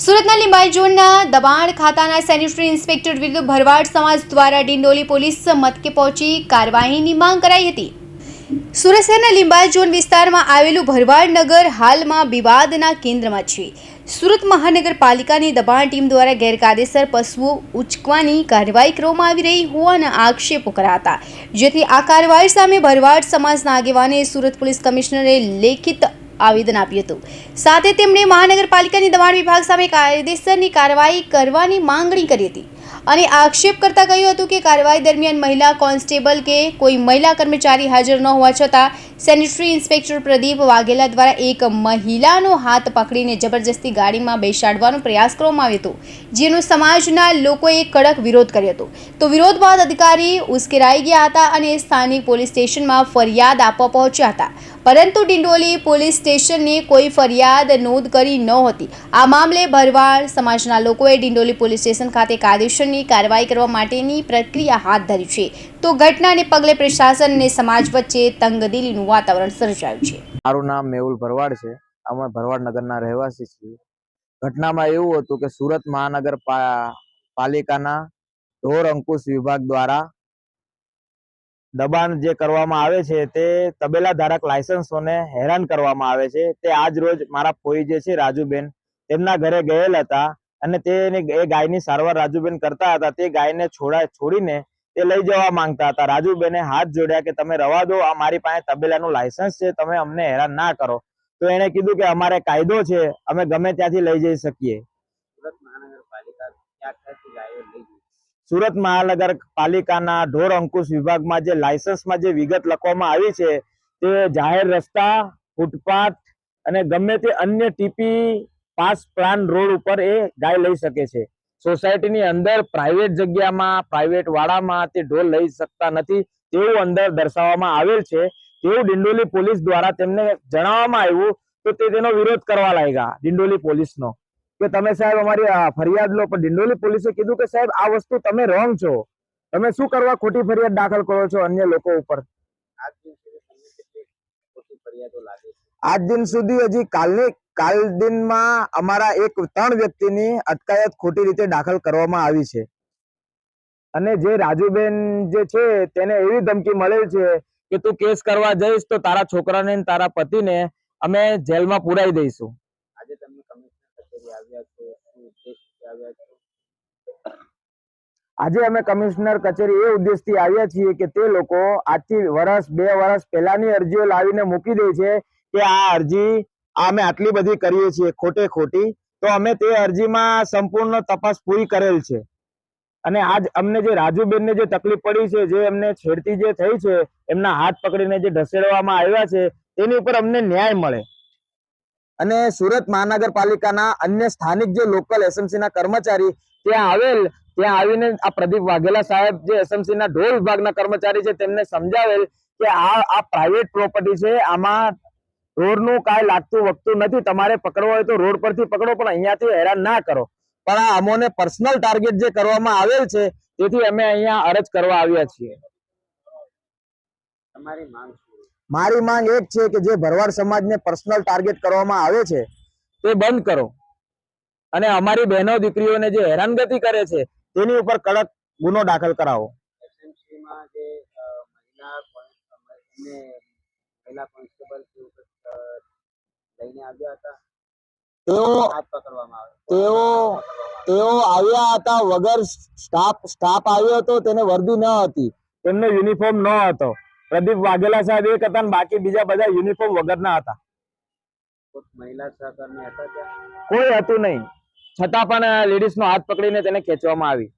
સુરતના લીંબાઈ ઝોનના દબાણ ખાતાના સેનિટરી ઇન્સ્પેક્ટર વિરુદ્ધ ભરવાડ સમાજ દ્વારા ડિંડોલી પોલીસ મથકે પહોંચી કાર્યવાહીની માંગ કરાઈ હતી. સુરત શહેરના લીંબાઈ ઝોન વિસ્તારમાં આવેલું ભરવાડ નગર હાલમાં વિવાદના કેન્દ્રમાં છે. સુરત મહાનગરપાલિકાની દબાણ ટીમ દ્વારા ગેરકાયદેસર પશુઓ ઉચકવાની કાર્યવાહી કરવામાં આવી રહી હોવાના આક્ષેપો કર્યા હતા જેથી આ કાર્યવાહી સામે ભરવાડ સમાજના આગેવાને સુરત પોલીસ કમિશનરે લેખિત આવેદન આપ્યું હતું. સાથે તેમણે મહાનગરપાલિકાની દબાણ વિભાગ સામે કાયદેસરની કાર્યવાહી કરવાની માંગણી કરી હતી. અને આક્ષેપ કરતા કહ્યું હતું કે કાર્યવાહી દરમિયાન મહિલા કોન્સ્ટેબલ કે કોઈ મહિલા કર્મચારી હાજર ન હોવા છતાં સેનિટરી ઇન્સ્પેક્ટર પ્રદીપ વાઘેલા દ્વારા એક મહિલાનો હાથ પકડીને જબરજસ્તી ગાડીમાં બેસાડવાનો પ્રયાસ કરવામાં આવ્યો હતો, જેનો સમાજના લોકોએ કડક વિરોધ કર્યો હતો. તો વિરોધ બાદ અધિકારી ઉશ્કેરાઈ ગયા હતા અને સ્થાનિક પોલીસ સ્ટેશનમાં ફરિયાદ આપવા પહોંચ્યા હતા. પરંતુ ડિંડોલી પોલીસ સ્ટેશનને કોઈ ફરિયાદ નોંધ કરી નહોતી આ મામલે ભરવાડ સમાજના લોકોએ ડિંડોલી પોલીસ સ્ટેશન ખાતે કાયદેસરની કાર્યવાહી કરવા માટેની પ્રક્રિયા હાથ ધરી છે. તો ઘટનાને પગલે પ્રશાસન અને સમાજ વચ્ચે તંગદિલીનું વાતાવરણ સર્જાયું છે. મારું નામ મેહુલ ભરવાડ છે. અમે ભરવાડ નગરના રહેવાસી છીએ. ઘટનામાં એવું હતું કે સુરત મહાનગર પાલિકાના ઢોર અંકુશ વિભાગ દ્વારા દબાણ જે કરવામાં આવે છે તે તબેલા ધારક લાયસન્સોને હેરાન કરવામાં આવે છે. તે આજ રોજ મારા ફોઈ જે છે, રાજુબેન, તેમના ઘરે ગયેલ હતા. અને તે એ ગાયની સારવાર રાજુબેન કરતા હતા. તે ગાયને છોડા છોડીને તે લઈ જવા માંગતા હતા. રાજુબેને હાથ જોડ્યા કે તમે રવા દો આ મારી પાસે તબેલાનું લાયસન્સ છે તમે અમને હેરાન ના કરો. તો એણે કીધું કે અમારે કાયદો છે અમે ગમે ત્યાંથી લઈ જઈ શકીએ. સુરત સુરત મહાનગરપાલિકાના ઢોર અંકુશ વિભાગમાં જે લાયસન્સમાં જે વિગત લખવામાં આવી છે તે જાહેર રસ્તા ફૂટપાથ અને ગમે તે અન્ય ટીપી પાસ પ્લાન રોડ ઉપર એ ગાય લઈ શકે છે. સોસાયટીની અંદર પ્રાઇવેટ જગ્યામાં પ્રાઇવેટ વાડામાં તે ઢોલ લઈ શકતા નથી. તેવું અંદર દર્શાવવામાં આવેલ છે. તેવું ડિંડોલી પોલીસ દ્વારા તેમને જણાવવામાં આવ્યું તો તે તેનો વિરોધ કરવા લાગ્યા ડિંડોલી પોલીસનો. કે તમે સાહેબ અમારી ફરિયાદ લો, પણ ડિંડોલી પોલીસે કીધું કે સાહેબ આ વસ્તુ તમે રોંગ છો. તમે શું કરવા ખોટી ફરિયાદ દાખલ કરો છો અન્ય લોકો ઉપર? ખોટી ફરિયાદો લાગે છે. આજ દિન સુધી હજી કાલની કાલ દિનમાં અમારા એક ત્રણ વ્યક્તિની અટકાયત ખોટી રીતે દાખલ કરવામાં આવી છે. અને જે રાજુબેન જે છે તેને એવી ધમકી મળેલ છે કે તું કેસ કરવા જઈશ તો તારા છોકરાને તારા પતિને અમે જેલમાં પુરાઈ દઈશું. આજે તમે કમિશનર આવ્યા છો આવ્યા છો? આજે અમે કમિશનર કચેરી એ ઉદ્દેશથી આવ્યા છીએ કે તે લોકો આજથી વર્ષ બે વર્ષ પહેલાની અરજીઓ લાવીને મૂકી દે છે કે આ અરજી અમે આટલી બધી કરીએ છીએ, ખોટે ખોટી, તો અમે તે અરજીમાં સંપૂર્ણ તપાસ પૂરી કરેલ છે. અને આજ અમને જે રાજુબેનને જે તકલીફ પડી છે, જે એમને છેડતી જે થઈ છે, એમના હાથ પકડીને જે ઢસેડવામાં આવ્યા છે, તેની ઉપર અમને ન્યાય મળે. અને સુરત મહાનગરપાલિકાના અન્ય સ્થાનિક જે લોકલ એસએમસીના કર્મચારી ત્યાં આવેલ, ત્યાં આવીને આ પ્રદીપ વાઘેલા સાહેબ જે એસએમસી ના ઢોર વિભાગના કર્મચારી છે, તેમને સમજાવેલ કે આ આ પ્રાઇવેટ પ્રોપર્ટી છે, આમાં ઢોરનું કાંઈ લાગતું વગતું નથી. તમારે પકડવો હોય તો રોડ પરથી પકડો પણ અહીંયાથી હેરાન ના કરો. પણ આ અમોને પર્સનલ ટાર્ગેટ જે કરવામાં આવેલ છે તેથી અમે અહીંયા અરજ કરવા આવ્યા છીએ? મારી માંગ એક છે કે જે ભરવાડ સમાજને પર્સનલ ટાર્ગેટ કરવામાં આવે છે તે બંધ કરો. અને અમારી બહેનો દીકરીઓને જે હેરાનગતિ કરે છે તેની ઉપર કડક ગુનો દાખલ કરાવો. મહિલા કોન્સ્ટેબલ એમને મહિલા કોન્સ્ટેબલ કે એવું કંઈક, અ, લઈને આવ્યા હતા. તેઓ હાથ પકડવામાં આવે તેઓ તેઓ આવ્યા હતા વગર સ્ટાફ સ્ટાફ આવ્યો હતો તેને વર્દી ન હતી. તેમનો યુનિફોર્મ ન હતો. પ્રદીપ વાઘેલા સાહેબ એક હતા બાકી બીજા બધા યુનિફોર્મ વગરના હતા. મહિલા હતા કોઈ હતું નહીં. છતાં પણ લેડીઝ નો હાથ પકડીને તેને ખેંચવામાં આવી.